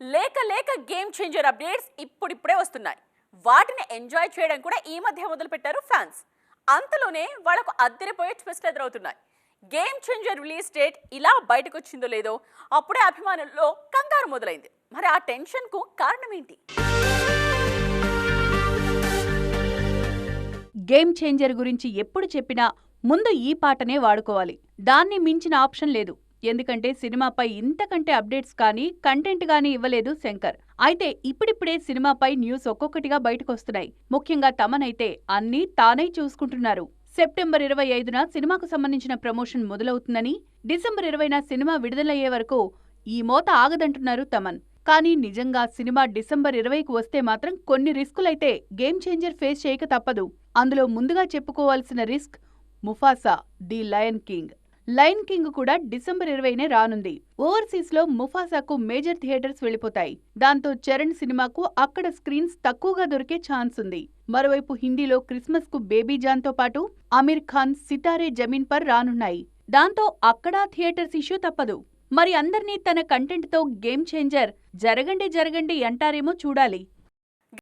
లేక లేక game changer updates ఇప్పుడిప్పుడే వస్తున్నాయి. వాటిని ఎంజాయ్ చేయడం కూడా ఈ మధ్య మొదలుపెట్టారు ఫ్యాన్స్. అంతలోనే వాళ్ళకు అద్దరిపోయే ట్విస్ట్ ఎదురవుతున్నాయి. గేమ్ చేంజర్ రిలీజ్ డేట్ ఇలా బయటకు వచ్చిందో లేదో అప్పుడే అభిమానుల్లో కంగారు మొదలైంది. మరి ఆ టెన్షన్కు కారణం ఏంటి? గేమ్ చేంజర్ గురించి ఎప్పుడు చెప్పినా ముందు ఈ పాటనే వాడుకోవాలి. దాన్ని మించిన ఆప్షన్ లేదు. ఎందుకంటే సినిమాపై ఇంతకంటే అప్డేట్స్ కానీ కంటెంట్ కానీ ఇవ్వలేదు శంకర్. అయితే ఇప్పుడిప్పుడే సినిమాపై న్యూస్ ఒక్కొక్కటిగా బయటకొస్తున్నాయి. ముఖ్యంగా తమనైతే అన్నీ తానే చూసుకుంటున్నారు. సెప్టెంబర్ ఇరవై ఐదున సినిమాకు సంబంధించిన ప్రమోషన్ మొదలవుతుందని డిసెంబర్ ఇరవైన సినిమా విడుదలయ్యే వరకు ఈ మోత ఆగదంటున్నారు తమన్. కానీ నిజంగా సినిమా డిసెంబర్ ఇరవైకి వస్తే మాత్రం కొన్ని రిస్కులైతే గేమ్ చేంజర్ ఫేస్ చేయక తప్పదు. అందులో ముందుగా చెప్పుకోవాల్సిన risk Mufasa the Lion King. Lion King కూడా డిసెంబర్ ఇరవైనే రానుంది. ఓవర్సీస్లో ముఫాసాకు మేజర్ థియేటర్స్ వెళ్ళిపోతాయి దాంతో చరణ్ సినిమాకు అక్కడ స్క్రీన్స్ తక్కువగా దొరికే ఛాన్స్ ఉంది. మరోవైపు హిందీలో క్రిస్మస్కు బేబీ జాన్తో పాటు అమీర్ ఖాన్ సితారే జమీన్ పర్ రానున్నాయి. దాంతో అక్కడ థియేటర్స్ ఇష్యూ తప్పదు. మరి అందర్నీ తన కంటెంట్తో గేమ్ చేంజర్ జరగండి జరగండి అంటారేమో చూడాలి.